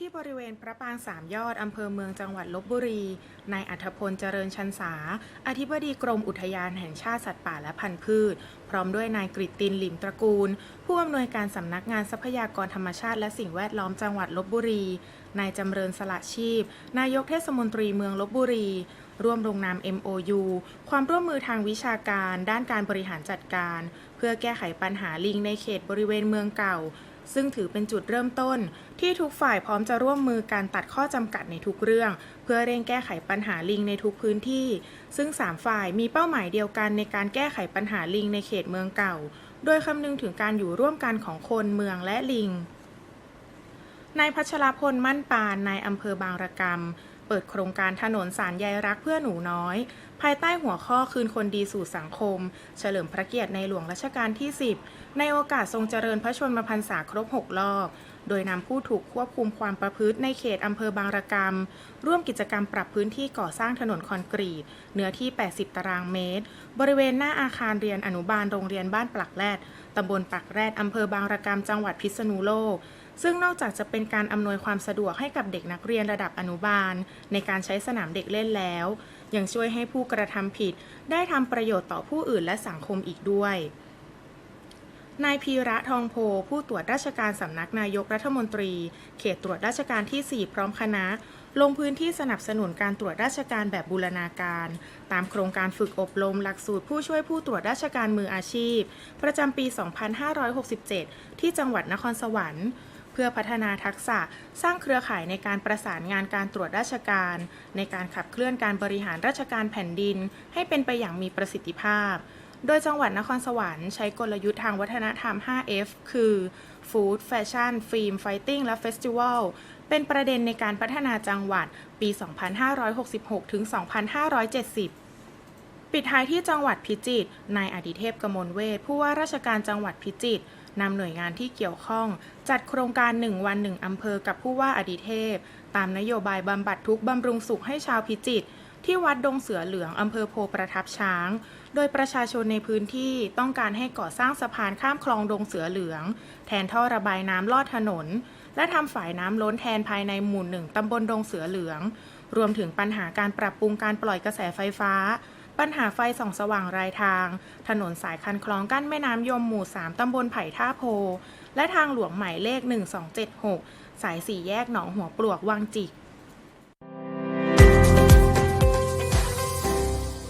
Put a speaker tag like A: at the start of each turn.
A: ที่บริเวณพระปางสามยอด อำเภอเมืองจังหวัดลบบุรี นายอัธพลเจริญชันษา อธิบดีกรมอุทยานแห่งชาติสัตว์ป่าและพันธุ์พืช พร้อมด้วยนายกริตตินหลิมตระกูล ผู้อำนวยการสำนักงานทรัพยากรธรรมชาติและสิ่งแวดล้อมจังหวัดลบบุรี นายจำเริญสละชีพ นายกเทศมนตรีเมืองลบบุรี ร่วมลงนาม MOU ความร่วมมือทางวิชาการ ด้านการบริหารจัดการ เพื่อแก้ไขปัญหาลิงในเขตบริเวณเมืองเก่า ซึ่งถือเป็นจุดเริ่มต้น ที่ทุกฝ่ายพร้อมจะร่วมมือการตัดข้อจำกัดในทุกเรื่อง เพื่อเร่งแก้ไขปัญหาลิงในทุกพื้นที่ ซึ่ง 3 ฝ่ายมีเป้าหมายเดียวกันในการแก้ไขปัญหาลิงในเขตเมืองเก่า โดยคำนึงถึงการอยู่ร่วมกันของคนเมืองและลิงนายพัชรพลมั่นปานนายอำเภอบางระกำ เปิดโครงการถนนสารใยรักเพื่อหนูน้อย ภายใต้หัวข้อคืนคนดีสู่สังคม เฉลิมพระเกียรติในหลวงรัชกาลที่ 10 ในโอกาสทรงเจริญพระชนมพรรษาครบ 6 รอบ โดยนำผู้ถูกควบคุมความประพฤติในเขตอำเภอบางระกำร่วมกิจกรรมปรับพื้นที่ก่อสร้างถนนคอนกรีต เนื้อที่ 80 ตารางเมตร บริเวณหน้าอาคารเรียนอนุบาลโรงเรียนบ้านปลักแรด ตำบลปักแรดอำเภอบางระกำจังหวัดพิษณุโลก ซึ่งนอกจากจะเป็นการอำนวยความสะดวกให้กับเด็กนักเรียนระดับอนุบาล ในการใช้สนามเด็กเล่นแล้ว ยังช่วยให้ผู้กระทำผิด ได้ทำประโยชน์ต่อผู้อื่นและสังคมอีกด้วย นายพีระทองโพ ผู้ตรวจราชการสำนักนายกรัฐมนตรี เขตตรวจราชการที่ 4 พร้อมคณะ ลงพื้นที่สนับสนุนการตรวจราชการแบบบูรณาการ ตามโครงการฝึกอบรมหลักสูตรผู้ช่วยผู้ตรวจราชการมืออาชีพ ประจำปี 2567 ที่จังหวัดนครสวรรค์เพื่อพัฒนาทักษะสร้างเครือข่ายในการประสานงานการตรวจราชการ ในการขับเคลื่อนการบริหารราชการแผ่นดิน ให้เป็นไปอย่างมีประสิทธิภาพ โดยจังหวัดนครสวรรค์ใช้กลยุทธ์ทางวัฒนธรรม 5F คือ Food Fashion Film Fighting และ Festival เป็นประเด็นในการพัฒนาจังหวัดปี 2566 ถึง 2570ปิดท้ายที่จังหวัดพิจิตร นายอดิเทพกมลเวทผู้ว่าราชการจังหวัดพิจิตรนำหน่วยงานที่เกี่ยวข้อง จัดโครงการ 1 วัน 1 อำเภอกับผู้ว่าอดิเทพ ตามนโยบายบำบัดทุกบำรุงสุขให้ชาวพิจิตร ที่วัดดงเสือเหลืองอำเภอโพประทับช้าง โดยประชาชนในพื้นที่ต้องการให้ก่อสร้างสะพานข้ามคลองดงเสือเหลือง แทนท่อระบายน้ำลอดถนน และทำฝายน้ำล้นแทนภายในหมู่หนึ่งตำบลดงเสือเหลือง รวมถึงปัญหาการปรับปรุงการปล่อยกระแสไฟฟ้า ปัญหาไฟส่องสว่างรายทาง ถนนสายคันคลองกั้นแม่น้ำยมหมู่ 3ตำบลไผ่ท่าโพ และทางหลวงหมายเลข 1276 สายสี่แยกหนองหัวปลวกวังจิก